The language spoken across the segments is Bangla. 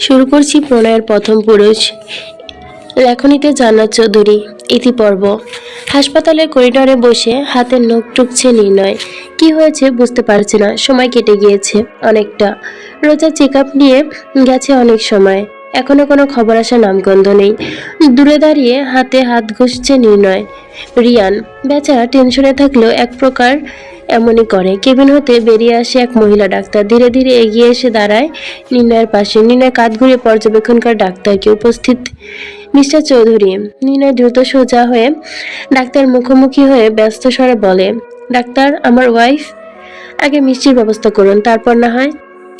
শুরু করছি প্রণয়ের প্রথম পুরুষ। লেখনীতে জান্নাত চৌধুরী ইতিপর্ব হাসপাতালের করিডরে বসে হাতের নখ টুকছে নির্ণয়। কি হয়েছে বুঝতে পারছে না, সময় কেটে গিয়েছে অনেকটা। রোজা চেক নিয়ে গেছে অনেক সময়। এখনও কোনো খবর আসা নামগন্ধ নেই। দূরে দাঁড়িয়ে হাতে হাত ঘষছে নির্ণয়। রিয়ান, বেচারা টেনশনে থাকলেও এক প্রকার এমনই করে। কেবিন হতে বেরিয়ে আসে এক মহিলা ডাক্তার। ধীরে ধীরে এগিয়ে এসে দাঁড়ায় নির্ণয়ের পাশে। নির্ণয় কাঁধ ঘুরে পর্যবেক্ষণকার ডাক্তারকে উপস্থিত। মিস্টার চৌধুরী নির্ণয় দ্রুত সোজা হয়ে ডাক্তার মুখোমুখি হয়ে ব্যস্ত স্বরে বলে, ডাক্তার, আমার ওয়াইফ? আগে মিষ্টির ব্যবস্থা করুন, তারপর না হয়?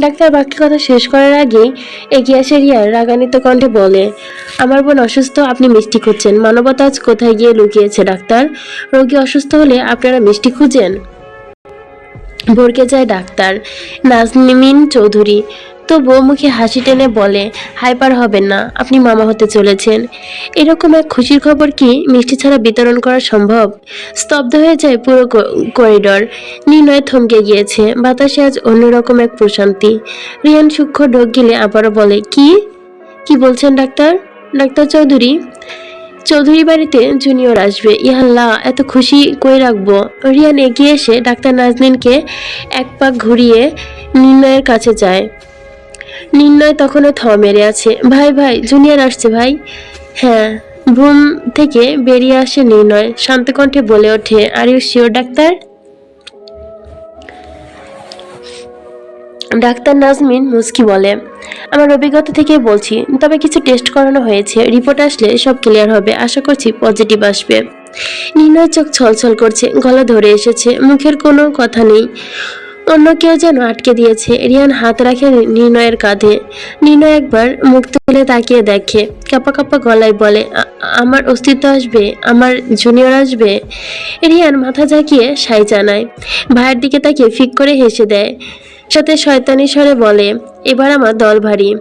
ডাক্তার বাক্যের কথা শেষ করার আগেই এগিয়ে আসে রিয়া। রাগান্বিত কণ্ঠে বলে, আমার বোন অসুস্থ, আপনি মিষ্টি খুঁজছেন। মানবতা আজ কোথায় গিয়ে লুকিয়েছে, ডাক্তার? রোগী অসুস্থ হলে আপনারা মিষ্টি খুঁজেন? ভরকে যায় ডাক্তার। নাজনিমিন চৌধুরী। তো বউ মুখে হাসি টেনে বলে, হাইপার হবেন না, আপনি মামা হতে চলেছেন। এরকম এক খুশির খবর কি মিষ্টি ছাড়া বিতরণ করা সম্ভব? স্তব্ধ হয়ে যায় পুরো করিডর। নির্ণয় থমকে গিয়েছে। বাতাসে আজ অন্যরকম এক প্রশান্তি। রিয়ান সূক্ষ্ম ঢোক গিলে আবারও বলে, কি? কি বলছেন ডাক্তার? ডাক্তার চৌধুরী? চৌধুরী বাড়িতে জুনিয়র আসবে। ইহাল্লা এত খুশি কই রাখব? রিয়ান এগিয়ে এসে ডাক্তার নাজনিনকে এক পাক ঘুরিয়ে নির্ণয়ের কাছে যায়। নির্ণয় তখনও থ মেরে আছে। ভাই ভাই জুনিয়র আসছে ভাই। হ্যাঁ ভ্রম থেকে বেরিয়ে আসে নির্ণয়। শান্তকণ্ঠে বলে ওঠে are you sure doctor? Doctor Nazmin মুস্কি বলে, আমার অভিজ্ঞতা থেকে বলছি, তবে কিছু টেস্ট করানো হয়েছে, রিপোর্ট আসলে সব ক্লিয়ার হবে, আশা করছি পজিটিভ আসবে। নির্ণয় চোখ ছলছল করছে, গলা ধরে এসেছে, মুখের কোনো কথা নেই, অন্য কেউ যেন আটকে দিয়েছে। রিয়ান হাত রাখে নির্ণয়ের কাঁধে, নির্ণয় একবার মুখ তুলে তাকিয়ে দেখে, কাপা কাপা গলায় বলে আমার অস্তিত্ব আসবে, আমার জুনিয়র আসবে? রিয়ান মাথা ঝাঁকিয়ে সাই জানায়, ভাইয়ের দিকে তাকিয়ে ফিক করে হেসে দেয় সাথে শয়তানি স্বরে বলে, এবার আমার দল ভারী।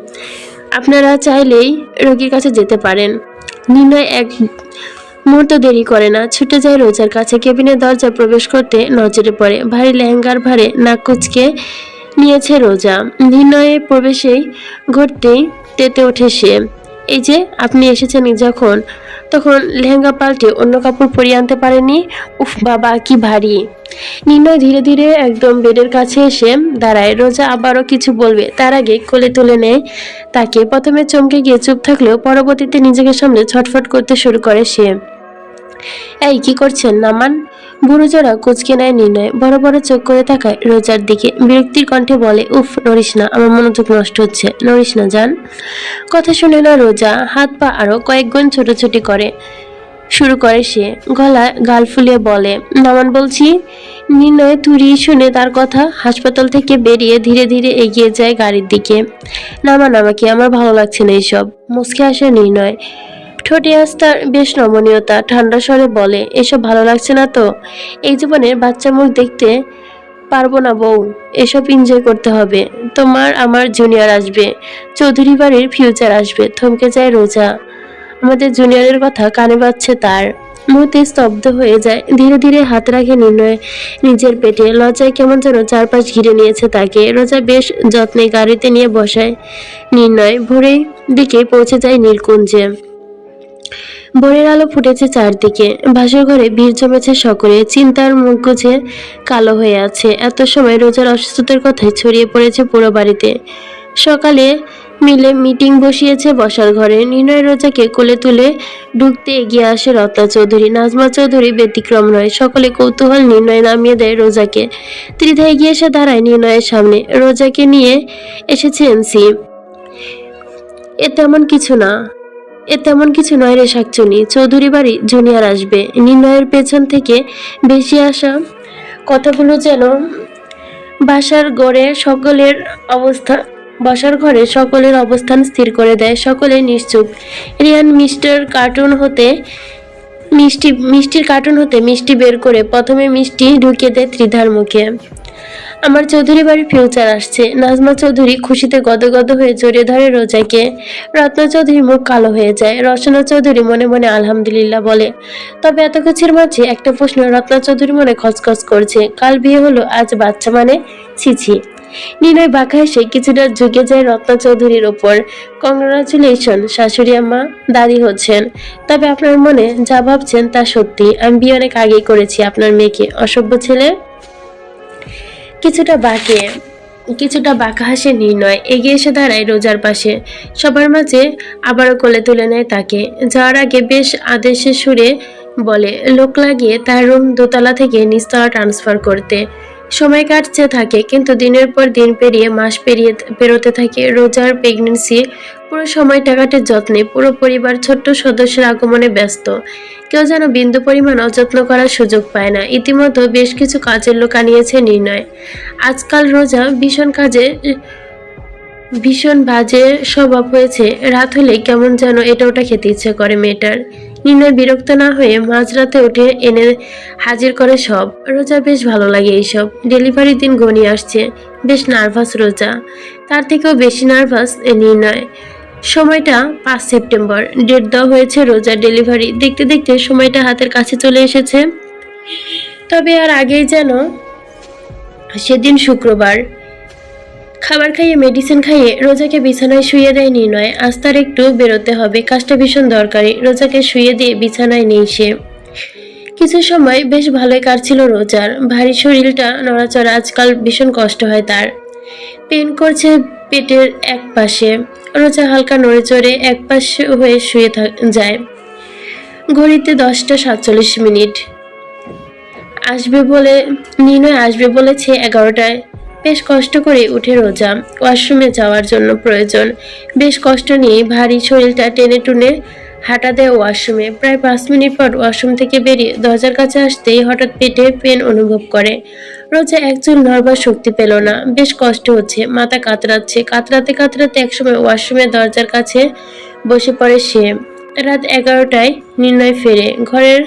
আপনারা চাইলেই রোগীর কাছে যেতে পারেন। নির্ণয় এক মুহূর্ত দেরি করে না। ছুটে যায় রোজার কাছে। কেবিনের দরজা প্রবেশ করতে নজরে পড়ে। ভারী লেহেঙ্গার ভারে নাক কুচকে নিয়েছে রোজা। নির্ণয়ে প্রবেশেই ঘটতেই তেতে ওঠে সে। এই যে, আপনি এসেছেন যখন তখন লেহেঙ্গা পাল্টে অন্য কাপড় পরিয়ে আনতে পারেনি। উফ, বাবা, কি ভারী। নির্ণয় ধীরে ধীরে একদম বেডের কাছে এসে দাঁড়ায়। রোজা আবারও কিছু বলবে, তার আগে কোলে তুলে নেয় তাকে। প্রথমে চমকে গিয়ে চুপ থাকলেও পরবর্তীতে নিজেকে সামনে ছটফট করতে শুরু করে সে। এই, কি করছেন, নামান? বুড়ো জোড়া কুচকে নেয় নির্ণয়। বড় বড় চোখ করে তাকায় রোজার দিকে। বিরক্তির কণ্ঠে বলে, উফ নড়িস না আমার মনোযোগ নষ্ট হচ্ছে। নড়িস না যান কথা শুনে না রোজা, হাত পা আরও কয়েক গুণ ছোটাছুটি করে। শুরু করে সে। গলা গাল ফুলিয়ে বলে, নামান বলছি। নির্ণয় তুরি শুনে তার কথা হাসপাতাল থেকে বেরিয়ে ধীরে ধীরে এগিয়ে যায় গাড়ির দিকে। নামান, আমাকে, আমার ভালো লাগছে না এইসব। মুসকে আসে নির্ণয়। ঠোঁটে আজ তার বেশ নমনীয়তা, ঠান্ডা স্বরে বলে, এসব ভালো লাগছে না তো? এই জীবনের বাচ্চা মুখ দেখতে পারব না, বউ। এসব এনজয় করতে হবে। তোমার আমার জুনিয়র আসবে। চৌধুরী বাড়ির ফিউচার আসবে। থমকে যায় রোজা। আমাদের জুনিয়রের কথা কানে বাজছে তার। মুহূর্তে স্তব্ধ হয়ে যায়। ধীরে ধীরে হাত রাখে নির্ণয়। নিজের পেটে লজ্জায় কেমন যেন চারপাশ ঘিরে নিয়েছে তাকে। রোজা বেশ যত্নে গাড়িতে নিয়ে বসায় নির্ণয়। ভোরের দিকে পৌঁছে যায় নীলকুঞ্জে। ভোরের আলো ফুটেছে চারদিকে। বাসর ঘরে ভিড় জমেছে সকলে। চিন্তার মুখ গুজে কালো হয়ে আছে। এত সময় রোজার অসুস্থতার কথাই ছড়িয়ে পড়েছে পুরো বাড়িতে। সকালে মিলে মিটিং বসিয়েছে বসার ঘরে। নির্ণয় রোজাকে কোলে তুলে ঢুকতে এগিয়ে আসে রত্না চৌধুরী। নাজমা চৌধুরী ব্যতিক্রম নয়। সকলে কৌতূহল নির্ণয় নামিয়ে দেয় রোজাকে। ত্রিধা এগিয়ে এসে দাঁড়ায় নির্ণয়ের সামনে। রোজাকে নিয়ে এসেছে এমসি এ তেমন কিছু না। এ তেমন কিছু নয় রে শাকচুনি, চৌধুরী বাড়ি জুনিয়ার আসবে। নির্ণয়ের পেছন থেকে বেশি আসা কথাগুলো যেন বাসার গড়ে সকলের অবস্থা, বসার ঘরে সকলের অবস্থান স্থির করে দেয়, সকলে নিশ্চুপ। রিয়ান মিস্টার কার্টুন হতে মিষ্টি, মিষ্টির কার্টুন হতে মিষ্টি বের করে প্রথমে মিষ্টি ঢুকিয়ে দেয় ত্রিধার মুখে। আমার চৌধুরী বাড়ির ফিউচার আসছে। নাজমা চৌধুরী খুশিতে গদগদ হয়ে জড়িয়ে ধরে রোজাকে। রত্না চৌধুরী মুখ কালো হয়ে যায়। রচনা চৌধুরী মনে মনে আলহামদুলিল্লাহ বলে। তবে এত কিছুর মাঝে একটা প্রশ্ন রত্না চৌধুরী মনে খচখচ করছে। কাল বিয়ে হলো, আজ বাচ্চা মানে ছি। ছি নিলয় বাঁকা এসে কিছুটা ঝুঁকে যায় রত্না চৌধুরীর ওপর কংগ্রাচুলেশন, শাশুড়ি আম্মা, দাদি হচ্ছেন। তবে আপনার মনে যা ভাবছেন তা সত্যি। আমি বিয়ে অনেক আগেই করেছি, আপনার মেয়েকে। অসভ্য ছেলে? কিছুটা বাঁকে, কিছুটা বাঁকা হাসে নির্ণয় এগিয়ে এসে দাঁড়ায় রোজার পাশে। সবার মাঝে আবারও কোলে তুলে নেয় তাকে। যাওয়ার আগে বেশ আদেশে সুরে বলে, লোক লাগিয়ে তার রুম দোতলা থেকে নিচতলা ট্রান্সফার করতে। সময় কাটছে থাকে, কিন্তু দিনের পর দিন পেরিয়ে মাস পেরিয়ে পেরোতে থাকে। রোজার প্রেগনেন্সি পুরো সময়টা কাটে যত্নে, পুরো পরিবার ছোট্ট সদস্যের আগমনে ব্যস্ত। কেউ যেন বিন্দু পরিমাণ অযত্ন করার সুযোগ পায় না। ইতিমধ্যে বেশ কিছু কাজের লোক আনিয়েছে নির্ণয়। আজকাল রোজা ভীষণ কাজে, ভীষণ বাজে স্বভাব হয়েছে। রাত হলে কেমন যেন এটা ওটা খেতে ইচ্ছে করে মেয়েটার। নির্ণয় বিরক্ত না হয়ে মাঝরাতে উঠে এনে হাজির করে সব। রোজা বেশ ভালো লাগে এইসব। ডেলিভারির দিন ঘনিয়ে আসছে। বেশ নার্ভাস রোজা। তার থেকেও বেশি নার্ভাস এ নির্ণয়। সময়টা পাঁচ সেপ্টেম্বর। ডেট দেওয়া হয়েছে রোজার ডেলিভারি। দেখতে দেখতে সময়টা হাতের কাছে চলে এসেছে। তবে আর আগেই যেন সেদিন শুক্রবার। খাবার খাইয়ে মেডিসিন খাইয়ে রোজাকে বিছানায় শুয়ে দেয় নির্ণয়। আজ তার একটু বেরোতে হবে। কাজটা ভীষণ দরকারি। রোজাকে শুয়ে দিয়ে বিছানায় নেই সে। কিছু সময় বেশ ভালোই কাটছিল রোজার। ভারী শরীরটা নড়াচড়া আজকাল ভীষণ কষ্ট হয় তার। পেন করছে পেটের এক পাশে। রোজা হালকা নড়ে চড়ে এক পাশে হয়ে শুয়ে যায়। ঘড়িতে দশটা সাতচল্লিশ মিনিট। আসবে বলে নির্ণয় আসবে বলেছে এগারোটায়। বেশ কষ্ট করে উঠে রোজা। ওয়াশরুমে যাওয়ার জন্য প্রয়োজন। বেশ কষ্ট নিয়ে ভারী শরীরটা টেনে টুনে হাঁটা দেয় ওয়াশরুমে। প্রায় পাঁচ মিনিট পর ওয়াশরুম থেকে বেরিয়ে দরজার কাছে আসতেই হঠাৎ পেটে পেন অনুভব করে। রোজা একচুল নড়বার শক্তি পেল না। বেশ কষ্ট হচ্ছে। মাথা কাতরাচ্ছে। কাতরাতে কাতরাতে একসময় ওয়াশরুমের দরজার কাছে বসে পড়ে সে। রাত এগারোটায় নির্ণয় ফেরে। ঘরের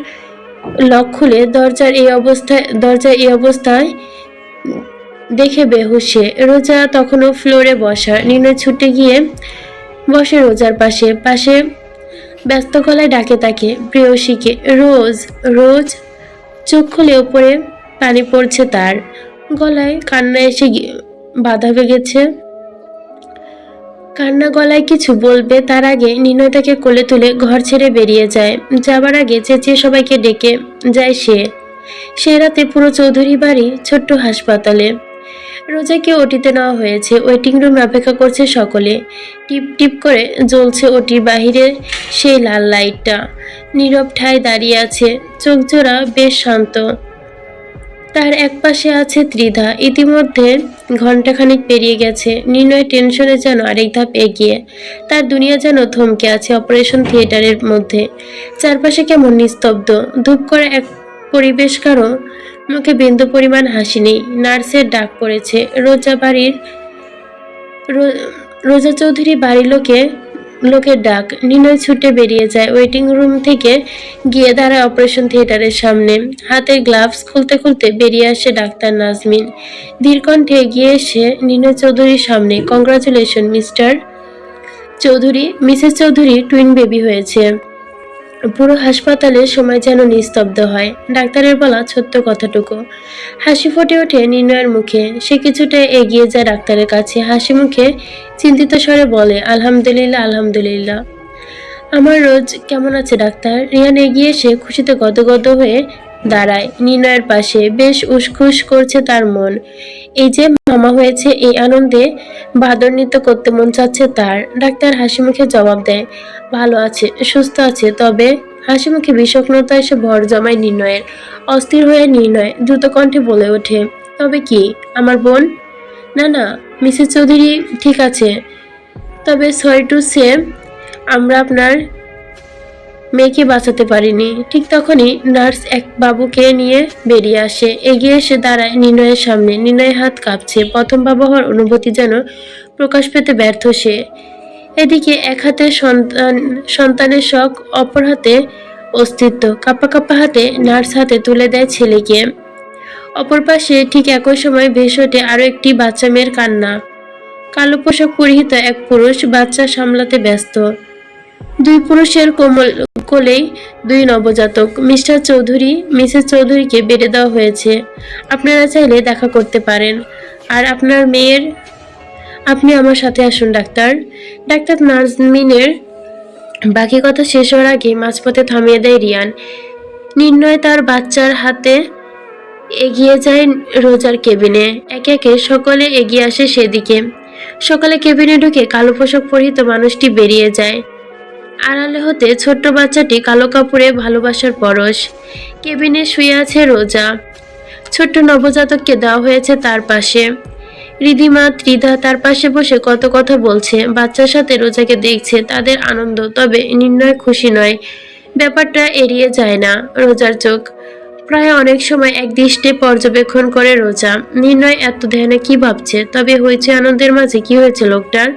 লক খুলে দরজার এই অবস্থায় দরজার এই অবস্থায় দেখে বেহুশে, রোজা তখনও ফ্লোরে বসা নির্ণয় ছুটে গিয়ে বসে রোজার পাশে পাশে ব্যস্ত গলায় ডাকে তাকে প্রেয়সীকে রোজ রোজ? চোখ খুলে ওপরে পানি পড়ছে তার, গলায় কান্না এসে বাধা বেগেছে কান্না গলায় কিছু বলবে, তার আগে নির্ণয় তাকে কোলে তুলে ঘর ছেড়ে বেরিয়ে যায়। যাবার আগে চেঁচিয়ে সবাইকে ডেকে যায় সে। সে রাতে পুরো চৌধুরী বাড়ি ছোট্ট হাসপাতালে। রোজাকে ওটিতে নেওয়া হয়েছে। ওয়েটিং রুম অপেক্ষা করছে সকলে। টিপ টিপ করে জ্বলছে ওটির বাহিরে সেই লাল লাইটটা। নীরব ঠায় দাঁড়িয়ে আছে। চোখ জোড়া বেশ শান্ত। তার একপাশে আছে ত্রিধা। ইতিমধ্যে ঘন্টাখানিক পেরিয়ে গেছে। নির্ণয় টেনশনে যেন আরেক ধাপ এগিয়ে। তার দুনিয়া যেন থমকে আছে অপারেশন থিয়েটারের মধ্যে। চারপাশে কেমন নিস্তব্ধ। ধূপ করে এক পরিবেশ কারও মুখে বিন্দু পরিমাণ হাসি নেই। নার্সের ডাক পড়েছে, রোজা বাড়ির রোজা চৌধুরী বাড়ির লোকে, লোকের ডাক। নিনয় ছুটে বেরিয়ে যায় ওয়েটিং রুম থেকে, গিয়ে দাঁড়ায় অপারেশন থিয়েটারের সামনে। হাতে গ্লাভস খুলতে খুলতে বেরিয়ে আসে ডাক্তার নাজমিন। ধীরকণ্ঠে এগিয়ে এসে নিনয় চৌধুরীর সামনে, congratulation, Mr Chowdhury, Mrs Chowdhury, twin baby হয়েছে। পুরো হাসপাতালে সময় যেন নিস্তব্ধ হয়। ডাক্তারের বলা ছোট্ট কথাটুকু। হাসি ফুটে ওঠে নির্ণয়ের মুখে। সে কিছুটা এগিয়ে যায় ডাক্তারের কাছে। হাসি মুখে চিন্তিত স্বরে বলে, আলহামদুলিল্লাহ আলহামদুলিল্লাহ। আমার রোজ কেমন আছে ডাক্তার? রিয়ান এগিয়ে এসে খুশিতে গদগদ হয়ে দাঁড়ায়। নির্ণয়ের পাশে বেশ উসখুস করছে তার মন। এই যে মামা হয়েছে এই আনন্দে বাদর নৃত্য করতে মন চাচ্ছে তার। ডাক্তার হাসি মুখে জবাব দেয়, ভালো আছে, সুস্থ আছে, তবে হাসি মুখে বিষগ্নতা এসে ভর জমায় নির্ণয়ের, অস্থির হয়ে নির্ণয়, দ্রুত কণ্ঠে বলে ওঠে, তবে কি, আমার বোন? না না, মিসেস চৌধুরী ঠিক আছে, তবে সরি টু সে, আমরা আপনার মেয়েকে বাঁচাতে পারিনি। ঠিক তখনই নার্স এক বাবুকে নিয়ে বেরিয়ে আসে। এগিয়ে এসে দাঁড়ায় নির্ণয়ের সামনে। নির্ণয়ের হাত কাঁপছে। প্রথম বাবা হওয়ার অনুভূতি যেন প্রকাশ পেতে ব্যর্থ সে। এদিকে এক হাতে সন্তান, সন্তানের শখ, অপর হাতে অস্তিত্ব। কাপা কাপা হাতে নার্স হাতে তুলে দেয় ছেলেকে। অপর পাশে ঠিক একই সময় ভেসে ওঠে আরও একটি বাচ্চা মেয়ের কান্না। কালো পোশাক পরিহিত এক পুরুষ বাচ্চা সামলাতে ব্যস্ত। দুই পুরুষের কোমল কোলেই দুই নবজাতক, মিস্টার চৌধুরী, মিসেস চৌধুরীকে বেড়ে দেওয়া হয়েছে। আপনারা চাইলে দেখা করতে পারেন। আর আপনার মেয়ের, আপনি আমার সাথে আসুন, ডাক্তার। ডাক্তার নাজমিনের বাকি কথা শেষ হওয়ার আগে মাঝপথে থামিয়ে দেয় রিয়ান। নির্ণয় তার বাচ্চার হাতে এগিয়ে যায় রোজার কেবিনে। একে একে সকলে এগিয়ে আসে সেদিকে। সকালে কেবিনে ঢুকে কালো পোশাক পরিহিত মানুষটি বেরিয়ে যায়। আড়ালে হতে ছোট্ট বাচ্চাটি কালো কাপড়ে ভালোবাসার পরশ। কেবিনে শুয়ে আছে রোজা। ছোট্ট নবজাতককে দেওয়া হয়েছে তার পাশে। রিধিমা, ত্রিধা তার পাশে বসে কত কথা বলছে। বাচ্চার সাথে রোজাকে দেখছে, তাদের আনন্দ, তবে নির্ণয় খুশি নয়। ব্যাপারটা এড়িয়ে যায় না রোজার চোখ। প্রায় অনেক সময় এক দৃষ্টে পর্যবেক্ষণ করে রোজা। নির্ণয় এত ধ্যানে কি ভাবছে? তবে হয়েছে আনন্দের মাঝে কি হয়েছে লোকটার?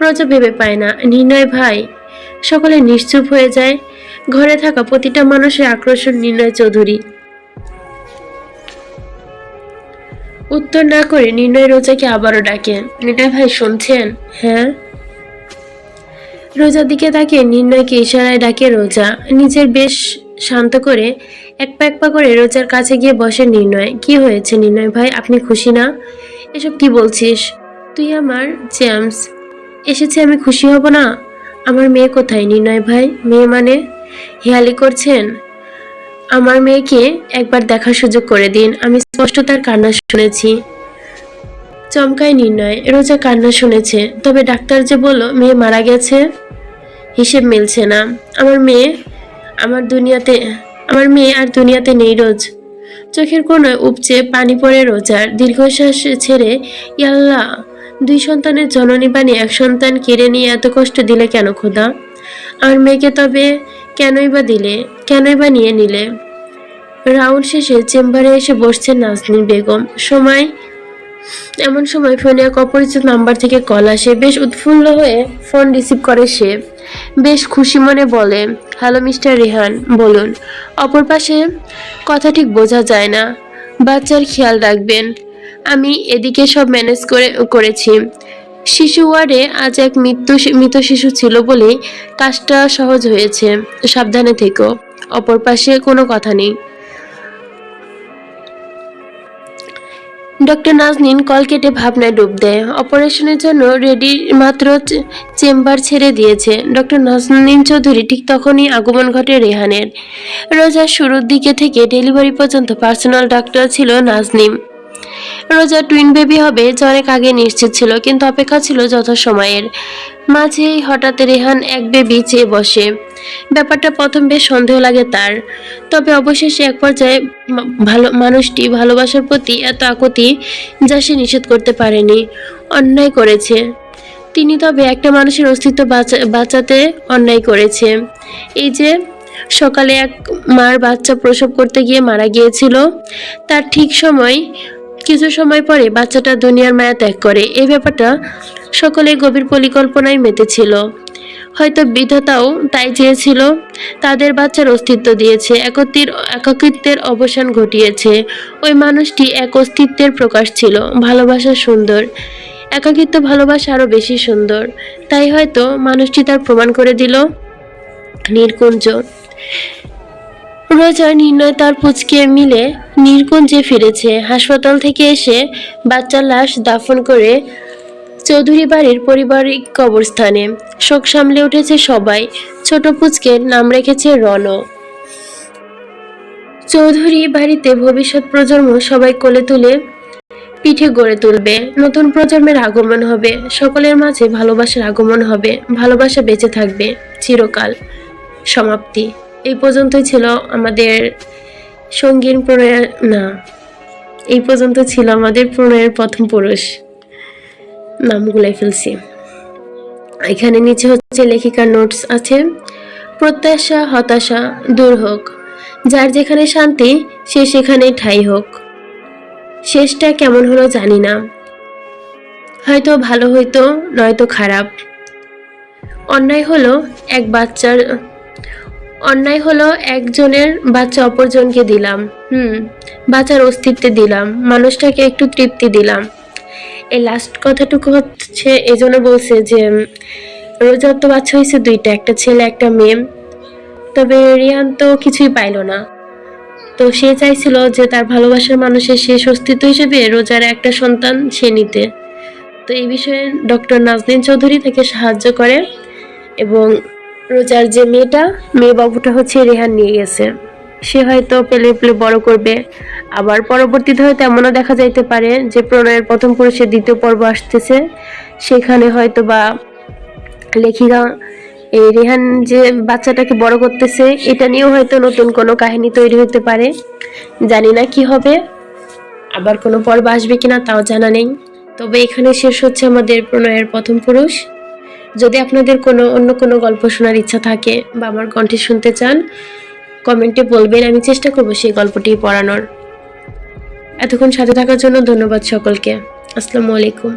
রোজা ভেবে পায় না। নির্ণয়, ভাই সকলে নিশ্চুপ হয়ে যায়। ঘরে থাকা প্রতিটা মানুষের আকর্ষণ নির্ণয় চৌধুরী। উত্তর না করে নির্ণয় রোজাকে আবারও ডাকে নির্ণয় ভাই, শুনছেন? হ্যাঁ? রোজার দিকে তাকে নির্ণয়কে ইশারায় ডাকে রোজা। নিজের বেশ শান্ত করে এক পা এক পা করে রোজার কাছে গিয়ে বসে নির্ণয় কি হয়েছে নির্ণয় ভাই? আপনি খুশি না? এসব কি বলছিস? তুই আমার জেমস, এসেছে আমি খুশি হব না? আমার মেয়ে কোথায়, নির্ণয় ভাই? মেয়ে মানে? হেয়ালি করছেন? আমার মেয়েকে একবার দেখার সুযোগ করে দিন। আমি স্পষ্ট তার কান্না শুনেছি। চমকায় নির্ণয়, রোজা কান্না শুনেছে। তবে ডাক্তার যে বলল, মেয়ে মারা গেছে? হিসেব মিলছে না। আমার মেয়ে, আমার দুনিয়াতে, আমার মেয়ে আর দুনিয়াতে নেই রোজ। চোখের কোনায় উপচে পানি পড়ে রোজার দীর্ঘশ্বাস ছেড়ে ইয়াল্লা দুই সন্তানের জননী বাণী এক সন্তান কেড়ে নিয়ে এত কষ্ট দিলে কেন খোদা? আর মেয়েকে তবে কেনই বা দিলে? কেনই বা নিয়ে নিলে? রাউন্ড শেষে চেম্বারে এসে বসছেন নাজনীন বেগম। সময়, এমন সময় ফোনে এক অপরিচিত নাম্বার থেকে কল আসে। বেশ উৎফুল্ল হয়ে ফোন রিসিভ করে সে। বেশ খুশি মনে বলে, হ্যালো, মিস্টার রেহান, বলুন। অপর পাশে কথা ঠিক বোঝা যায় না। বাচ্চার খেয়াল রাখবেন। আমি এদিকে সব ম্যানেজ করে, করেছি। শিশু ওয়ার্ডে আজ এক মৃত্যু মৃত শিশু ছিল বলেই কাজটা সহজ হয়েছে। সাবধানে থেকো, অপর পাশে কোনো কথা নেই। ডক্টর নাজনীন কল কেটে ভাবনায় ডুব দেয়। অপারেশনের জন্য রেডি মাত্র চেম্বার ছেড়ে দিয়েছে। ডক্টর নাজনীন চৌধুরী ঠিক তখনই আগমন ঘটে রেহানের। রোজার শুরুর দিকে থেকে ডেলিভারি পর্যন্ত পার্সোনাল ডাক্তার ছিল নাজনীম রোজা টুইন বেবি হবে যে অনেক আগে নিশ্চিত ছিল, কিন্তু অপেক্ষা ছিল যথাসময়ের মাঝেই হঠাৎ রেহান এক বেবি চেয়ে বসে। ব্যাপারটা প্রথম বেশ সন্দেহ লাগে তার। তবে অবশেষে এক পর্যায়ে ভালো, মানুষটি ভালোবাসার প্রতি এত আকুতি যা সে নিষেধ করতে পারেনি, অন্যায় করেছে। তিনি তবে একটা মানুষের অস্তিত্ব বাঁচা- বাঁচাতে অন্যায় করেছে। এই যে, সকালে এক মার বাচ্চা প্রসব করতে গিয়ে মারা গিয়েছিল, তার ঠিক সময় কিছু সময় পরে বাচ্চাটা দুনিয়ার মায়া ত্যাগ করে। এই ব্যাপারটা সকলে গভীর পরিকল্পনায় মেতেছিল। হয়তো বিধাতাও তাই চেয়েছিল, তাদের বাচ্চার অস্তিত্ব দিয়েছে একত্রির একাকিত্বের অবসান ঘটিয়েছে। ওই মানুষটি এক অস্তিত্বের প্রকাশ ছিল, ভালোবাসা সুন্দর। একাকিত্ব ভালোবাসা আরও বেশি সুন্দর। তাই হয়তো মানুষটি তার প্রমাণ করে দিল নির্কুঞ্জ রোজা নির্ণয় তার পুচকে মিলে নির্কুঞ্জে ফিরেছে। হাসপাতাল থেকে এসে বাচ্চার লাশ দাফন করে চৌধুরী বাড়ির পারিবারিক কবরস্থানে। শোক সামলে উঠেছে সবাই। ছোট পুচকে নাম রেখেছে রণ চৌধুরী বাড়িতে ভবিষ্যৎ প্রজন্ম সবাই কোলে তুলে পিঠে গড়ে তুলবে। নতুন প্রজন্মের আগমন হবে। সকলের মাঝে ভালোবাসার আগমন হবে। ভালোবাসা বেঁচে থাকবে। চিরকাল সমাপ্তি। এই পর্যন্তই ছিল আমাদের সঙ্গীন প্রণয়ের, না, এই পর্যন্ত ছিল আমাদের প্রণয়ের প্রথম পুরুষ। নামগুলাই ফেলছি। এখানে নিচে হচ্ছে লেখিকার নোটস আছে। প্রত্যাশা, হতাশা দূর হোক। যার যেখানে শান্তি, সে সেখানে ঠাই হোক। শেষটা কেমন হলো জানি না। হয়তো ভালো হইতো, নয়তো খারাপ। অন্যায় হলো এক বাচ্চার অন্যায় হলো একজনের বাচ্চা অপরজনকে দিলাম, হুম বাচ্চার অস্তিত্বে দিলাম, মানুষটাকে একটু তৃপ্তি দিলাম। এই লাস্ট কথাটুকু হচ্ছে এই জন্য বলছে যে রোজার তো বাচ্চা হয়েছে দুইটা, একটা ছেলে, একটা মেয়ে। তবে রিয়ান তো কিছুই পাইলো না। তো সে চাইছিল যে তার ভালোবাসার মানুষের শেষ অস্তিত্ব হিসেবে রোজার একটা সন্তান সে নিতে। তো এই বিষয়ে ডক্টর নাজনীন চৌধুরী তাকে সাহায্য করে এবং রোজার যে মেয়েটা, মেয়ে বাবুটা হচ্ছে রেহান নিয়ে গেছে। সে হয়তো পেলে পেলে বড় করবে। আবার পরবর্তীতে হয়তো এমনও দেখা যাইতে পারে যে প্রণয়ের প্রথম পুরুষের দ্বিতীয় পর্ব আসতেছে। সেখানে হয়তো বা লেখিকা এই রেহান যে বাচ্চাটাকে বড় করতেছে, এটা নিয়েও হয়তো নতুন কোনো কাহিনী তৈরি হতে পারে। জানি না কি হবে। আবার কোনো পর্ব আসবে কিনা তাও জানা নেই। তবে এখানে শেষ হচ্ছে আমাদের প্রণয়ের প্রথম পুরুষ। যদি আপনাদের কোনো অন্য কোনো গল্প শোনার ইচ্ছা থাকে বা আমার কণ্ঠে শুনতে চান, কমেন্টে বলবেন, আমি চেষ্টা করব সেই গল্পটি পড়ানোর। এতক্ষণ সাথে থাকার জন্য ধন্যবাদ সকলকে। আসসালামু আলাইকুম।